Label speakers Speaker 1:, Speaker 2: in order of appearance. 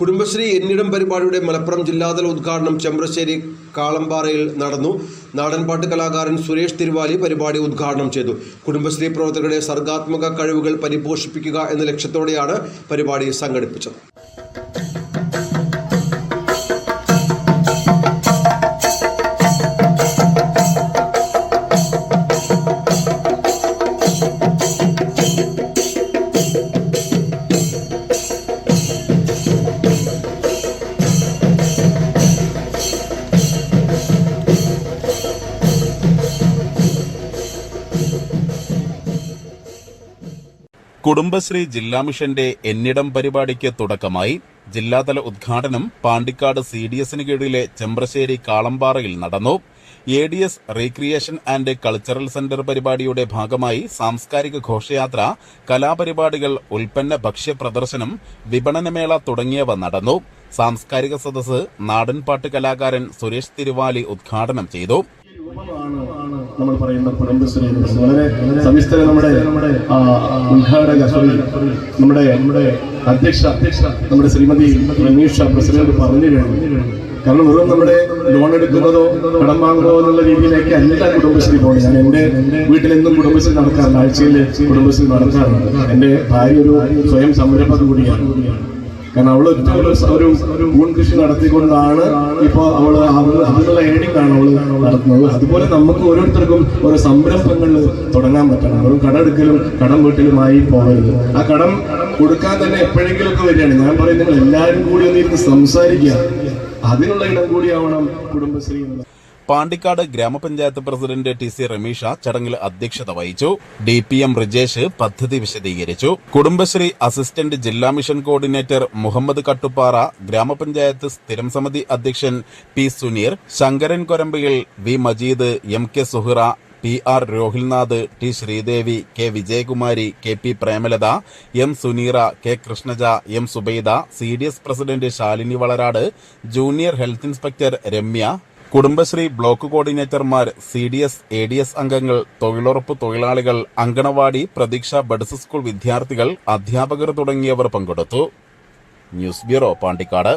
Speaker 1: Kudumbashree എന്നിടം പരിപാടിയുടെ മലപ്പുറം ജില്ലാതല ഉദ്ഘാടനം ചെമ്പ്രശ്ശേരി കാളമ്പാറയിൽ നടന്നു. നാടൻപാട്ട് കലാകാരൻ സുരേഷ് തിരുവാലി പരിപാടി ഉദ്ഘാടനം ചെയ്തു. കുടുംബശ്രീ പ്രവർത്തകരുടെ സർഗാത്മക കഴിവുകൾ പരിപോഷിപ്പിക്കുക എന്ന ലക്ഷ്യത്തോടെയാണ് പരിപാടി സംഘടിപ്പിച്ചത്.
Speaker 2: കുടുംബശ്രീ ജില്ലാ മിഷന്റെ എന്നിടം പരിപാടിക്ക് തുടക്കമായി ജില്ലാതല ഉദ്ഘാടനം പാണ്ടിക്കാട് സി ഡി എസിന് കീഴിലെ ചെമ്പ്രശ്ശേരി കാളമ്പാറയിൽ നടന്നു. A D S recreation and cultural centre പരിപാടിയുടെ ഭാഗമായി സാംസ്കാരിക ഘോഷയാത്ര കലാപരിപാടികൾ ഉൽപ്പന്ന ഭക്ഷ്യ പ്രദർശനം വിപണനമേള തുടങ്ങിയവ നടന്നു. സാംസ്കാരിക സദസ്സ് നാടൻപാട്ട് കലാകാരൻ സുരേഷ് തിരുവാലി ഉദ്ഘാടനം ചെയ്തു.
Speaker 3: നമ്മൾ പറയുന്ന കുടുംബശ്രീ എന്ന് വളരെ സവിസ്തര നമ്മുടെ നമ്മുടെ ഉദ്ഘാടക സോറി നമ്മുടെ നമ്മുടെ അധ്യക്ഷ അധ്യക്ഷ നമ്മുടെ ശ്രീമതി റമീഷ പ്രസിഡന്റ് പറഞ്ഞു കഴിഞ്ഞു. കാരണം വെറും നമ്മുടെ ലോൺ എടുക്കുന്നതോ കടം വാങ്ങുന്നതോ എന്നുള്ള രീതിയിലേക്ക് അല്ല കുടുംബശ്രീ പോകുന്നത്. ഞാൻ എന്റെ വീട്ടിലെന്നും കുടുംബശ്രീ നടക്കാറുണ്ട് ആഴ്ചയിൽ കുടുംബശ്രീ നടക്കാറുണ്ട്. എന്റെ ഭാര്യ ഒരു സ്വയം സംരംഭം കൂടിയാണ്. കാരണം അവൾ ഒരു ഒരു ഊൺ കൃഷി നടത്തിക്കൊണ്ടാണ് ഇപ്പൊ അവൾ അവൾ അവൾ നടത്തുന്നത്. അതുപോലെ നമുക്ക് ഓരോരുത്തർക്കും ഓരോ സംരംഭങ്ങൾ തുടങ്ങാൻ പറ്റണം. വെറും കടമെടുക്കലും കടം വീട്ടിലുമായി പോകരുത്. ആ കടം കൊടുക്കാൻ തന്നെ എപ്പോഴെങ്കിലുമൊക്കെ വരികയാണ്. ഞാൻ പറയുന്നത് നിങ്ങൾ എല്ലാവരും കൂടി ഒന്നിരുന്ന് സംസാരിക്കുക. അതിനുള്ള ഇടം കൂടിയാവണം കുടുംബശ്രീ എന്നുള്ളത്
Speaker 2: പാണ്ടിക്കാട് ഗ്രാമപഞ്ചായത്ത് പ്രസിഡന്റ് ടി സി റമീഷ ചടങ്ങിൽ അധ്യക്ഷത വഹിച്ചു. ഡി പി എം റിജേഷ് പദ്ധതി വിശദീകരിച്ചു. കുടുംബശ്രീ അസിസ്റ്റന്റ് ജില്ലാ മിഷൻ കോർഡിനേറ്റർ മുഹമ്മദ് കട്ടുപ്പാറ ഗ്രാമപഞ്ചായത്ത് സ്ഥിരം സമിതി അധ്യക്ഷൻ P Suneer Sankaran Korambayil V Majeed M K Suhra P R Rohilnath T Sreedevi K Vijayakumari K P Premalatha M Suneera K Krishnaja M Subaida C D S president Shalini Valarad junior health inspector Ramya Kudumbashree block കോർഡിനേറ്റർമാർ C D S A D S അംഗങ്ങൾ തൊഴിലുറപ്പ് തൊഴിലാളികൾ അങ്കണവാടി പ്രതീക്ഷ buds school വിദ്യാർത്ഥികൾ അധ്യാപകർ തുടങ്ങിയവർ പങ്കെടുത്തു. News bureau Pandikkad.